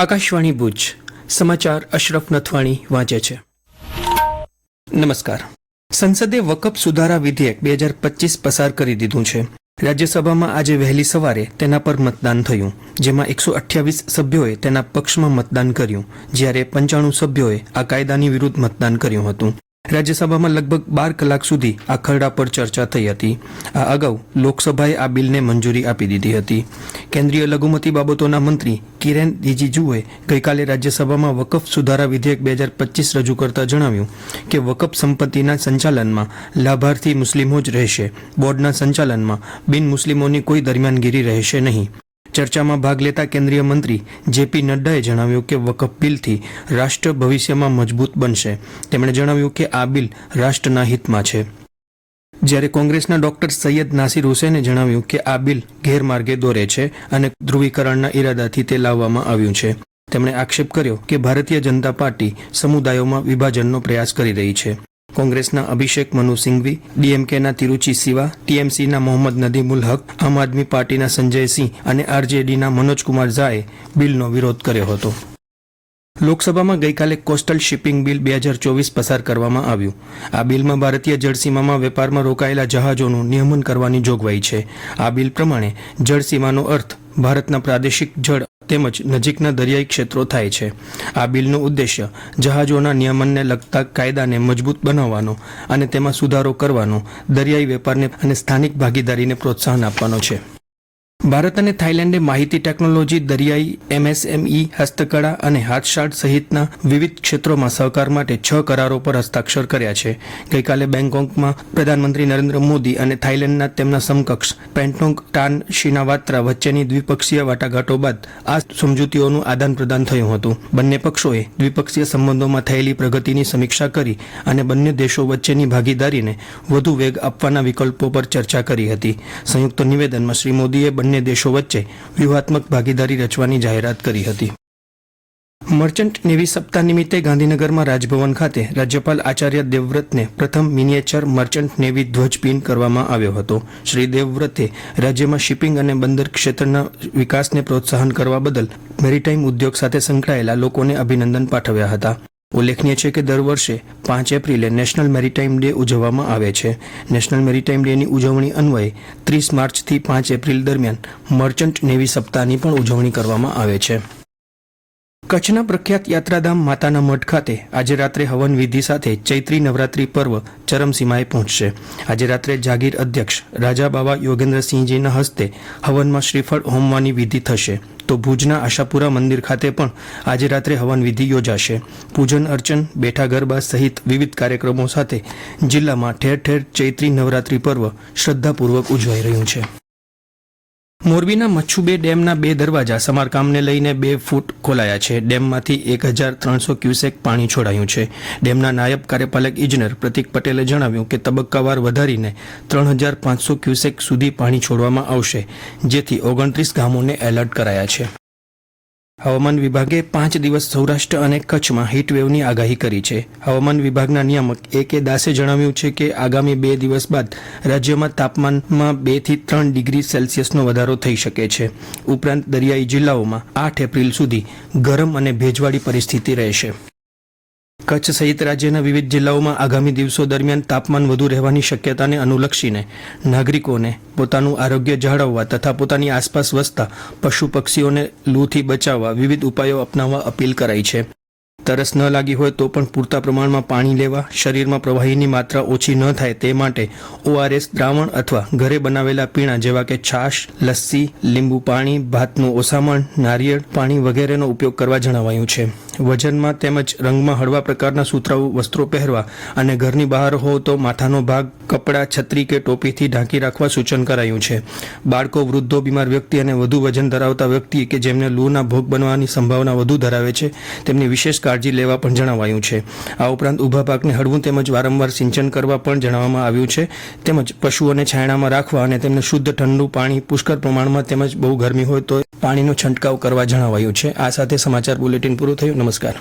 આકાશવાણી ભુજ, સમાચાર અશરફ નથવાણી વાંચે છે. નમસ્કાર. સંસદે વકફ સુધારા વિધેયક બે હજાર પચીસ પસાર કરી દીધું છે. રાજ્યસભામાં આજે વહેલી સવારે તેના પર મતદાન થયું, જેમાં એકસો અઠ્યાવીસ સભ્યોએ તેના પક્ષમાં મતદાન કર્યું, જ્યારે પંચાણું સભ્યોએ આ કાયદાની વિરુદ્ધ મતદાન કર્યું હતું. રાજ્યસભામાં લગભગ બાર કલાક સુધી આ ખરડા પર ચર્ચા થઈ હતી. આ અગાઉ લોકસભાએ આ બિલને મંજૂરી આપી દીધી હતી. કેન્દ્રીય લઘુમતી બાબતોના મંત્રી કિરેન રિજિજુએ ગઈકાલે રાજ્યસભામાં વકફ સુધારા વિધેયક બે હજાર પચીસ રજૂ કરતા જણાવ્યું કે વકફ સંપત્તિના સંચાલનમાં લાભાર્થી મુસ્લિમો જ રહેશે. બોર્ડના સંચાલનમાં બિન મુસ્લિમોની કોઈ દરમિયાનગીરી રહેશે નહીં. ચર્ચામાં ભાગ લેતા કેન્દ્રીય મંત્રી જેપી નડ્ડાએ જણાવ્યું કે વકફ બિલથી રાષ્ટ્ર ભવિષ્યમાં મજબૂત બનશે. તેમણે જણાવ્યું કે આ બિલ રાષ્ટ્રના હિતમાં છે. જ્યારે કોંગ્રેસના ડોક્ટર સૈયદ નાસિર હુસેને જણાવ્યું કે આ બિલ ગેરમાર્ગે દોરે છે અને ધ્રુવીકરણના ઈરાદાથી તે લાવવામાં આવ્યું છે, તેમણે આક્ષેપ કર્યો કે ભારતીય જનતા પાર્ટી સમુદાયોમાં વિભાજનનો પ્રયાસ કરી રહી છે. કોંગ્રેસના અભિષેક મનુ સિંઘવી, ડીએમકેના તિરુચિ સિવા, ટીએમસીના મોહમ્મદ નદીમુલ હક, આમ આદમી પાર્ટીના સંજય સિંહ અને આરજેડીના મનોજકુમાર ઝાએ બિલનો વિરોધ કર્યો હતો. લોકસભામાં ગઈકાલે કોસ્ટલ શિપિંગ બિલ બે હજાર ચોવીસ પસાર કરવામાં આવ્યું. આ બિલમાં ભારતીય જળસીમામાં વેપારમાં રોકાયેલા જહાજોનું નિયમન કરવાની જોગવાઈ છે. આ બિલ પ્રમાણે જળસીમાનો અર્થ ભારતના પ્રાદેશિક જળ તેમજ નજીકના દરિયાઈ ક્ષેત્રો થાય છે. આ બિલનો ઉદ્દેશ્ય જહાજોના નિયમનને લગતા કાયદાને મજબૂત બનાવવાનો અને તેમાં સુધારો કરવાનો દરિયાઈ વેપારને અને સ્થાનિક ભાગીદારીને પ્રોત્સાહન આપવાનો છે. ભારત અને થાઇલેન્ડે માહિતી ટેકનોલોજી, દરિયાઈ, એમએસએમઈ, હસ્તકળા અને હાથશાળ સહિતના વિવિધ ક્ષેત્રોમાં સહકાર માટે છ કરારો પર હસ્તાક્ષર કર્યા છે. ગઈકાલે બેંગકોકમાં પ્રધાનમંત્રી નરેન્દ્ર મોદી અને થાઇલેન્ડના તેમના સમકક્ષ પેન્ટોંગ, ટાન, શિનાવાત્રા વચ્ચેની દ્વિપક્ષીય વાટાઘાટો બાદ આ સમજૂતીઓનું આદાન પ્રદાન થયું હતું. બંને પક્ષોએ દ્વિપક્ષીય સંબંધોમાં થયેલી પ્રગતિની સમીક્ષા કરી અને બંને દેશો વચ્ચેની ભાગીદારીને વધુ વેગ આપવાના વિકલ્પો પર ચર્ચા કરી હતી. સંયુક્ત નિવેદનમાં શ્રી મોદીએ બંને દેશો વચ્ચે વ્યૂહાત્મક ભાગીદારી રચવાની જાહેરાત કરી હતી. મર્ચન્ટ નેવી સપ્તાહ નિમિત્તે ગાંધીનગરમાં રાજભવન ખાતે રાજ્યપાલ આચાર્ય દેવવ્રતને પ્રથમ મિનિએચર મર્ચન્ટ નેવી ધ્વજ પિન કરવામાં આવ્યો હતો. શ્રી દેવવ્રતે રાજ્યમાં શિપિંગ અને બંદર ક્ષેત્રના વિકાસને પ્રોત્સાહન કરવા બદલ મેરીટાઈમ ઉદ્યોગ સાથે સંકળાયેલા લોકોને અભિનંદન પાઠવ્યા હતા. ઉલ્લેખનીય છે કે દર વર્ષે પાંચ એપ્રિલે નેશનલ મેરીટાઈમ ડે ઉજવવામાં આવે છે. નેશનલ મેરીટાઈમ ડેની ઉજવણી અન્વયે ત્રીસ માર્ચથી પાંચ એપ્રિલ દરમિયાન મર્ચન્ટ નેવી સપ્તાહની પણ ઉજવણી કરવામાં આવે છે. કચ્છના પ્રખ્યાત યાત્રાધામ માતાના મઠ ખાતે આજે રાત્રે હવન વિધિ સાથે ચૈત્રી નવરાત્રી પર્વ ચરમસીમાએ પહોંચશે. આજે રાત્રે જાગીર અધ્યક્ષ રાજા બાવા યોગેન્દ્રસિંહજીના હસ્તે હવનમાં શ્રીફળ હોમવાની વિધિ થશે. તો ભુજના આશાપુરા મંદિર ખાતે પણ આજે રાત્રે હવન વિધિ યોજાશે. પૂજન અર્ચન, બેઠા ગરબા સહિત વિવિધ કાર્યક્રમો સાથે જિલ્લામાં ઠેર ઠેર ચૈત્રી નવરાત્રી પર્વ શ્રદ્ધાપૂર્વક ઉજવાઈ રહ્યું છે. મોરબીના મચ્છુબે ડેમના બે દરવાજા સમારકામને લઈને બે ફૂટ ખોલાયા છે. ડેમમાંથી એક હજાર ત્રણસો ક્યુસેક પાણી છોડાયું છે. ડેમના નાયબ કાર્યપાલક ઇજનેર પ્રતિક પટેલે જણાવ્યું કે તબક્કાવાર વધારીને ત્રણ હજાર પાંચસો ક્યુસેક સુધી પાણી છોડવામાં આવશે, જેથી ઓગણત્રીસ ગામોને એલર્ટ કરાયા છે. હવામાન વિભાગે પાંચ દિવસ સૌરાષ્ટ્ર અને કચ્છમાં હીટવેવની આગાહી કરી છે. હવામાન વિભાગના નિયામક એ કે દાસે જણાવ્યું છે કે આગામી બે દિવસ બાદ રાજ્યમાં તાપમાનમાં બેથી ત્રણ ડિગ્રી સેલ્સિયસનો વધારો થઈ શકે છે. ઉપરાંત દરિયાઈ જિલ્લાઓમાં આઠ એપ્રિલ સુધી ગરમ અને ભેજવાળી પરિસ્થિતિ રહેશે. કચ્છ સહિત રાજ્યના વિવિધ જિલ્લાઓમાં આગામી દિવસો દરમિયાન તાપમાન વધુ રહેવાની શક્યતાને અનુલક્ષીને નાગરિકોને પોતાનું આરોગ્ય જાળવવા તથા પોતાની આસપાસ વસતા પશુ પક્ષીઓને લૂથી બચાવવા વિવિધ ઉપાયો અપનાવવા અપીલ કરાઈ છે. તરસ ન લાગી હોય તો પણ પૂરતા પ્રમાણમાં પાણી લેવા, શરીરમાં પ્રવાહીની માત્રા ઓછી ન થાય તે માટે ઓઆરએસ દ્રાવણ અથવા ઘરે બનાવેલા પીણા જેવા કે છાશ, લસ્સી, લીંબુ પાણી, ભાતનું ઓસામણ, નારિયેળ પાણી વગેરેનો ઉપયોગ કરવા જણાવાયું છે. વજનમાં તેમજ રંગમાં હળવા પ્રકારના સુતરાઉ વસ્ત્રો પહેરવા અને ઘરની બહાર હો તો માથાનો ભાગ, કપડાં, છત્રી કે ટોપીથી ઢાંકી રાખવા સૂચન કરાયું છે. બાળકો, વૃદ્ધો, બીમાર વ્યક્તિ અને વધુ વજન ધરાવતા વ્યક્તિ કે જેમને લૂના ભોગ બનવાની સંભાવના વધુ ધરાવે છે, તેમની વિશેષ કાળજી લેવા પણ જણાવાયું છે. આ ઉપરાંત ઊભા પાકને હળવું તેમજ વારંવાર સિંચન કરવા પણ જણાવવામાં આવ્યું છે. તેમજ પશુઓને છાયણામાં રાખવા અને તેમને શુદ્ધ ઠંડુ પાણી પુષ્કળ પ્રમાણમાં તેમજ બહુ ગરમી હોય તો પાણીનો છંટકાવ કરવા જણાવાયું છે. આ સાથે સમાચાર બુલેટિન પૂરું થયું. નમસ્કાર.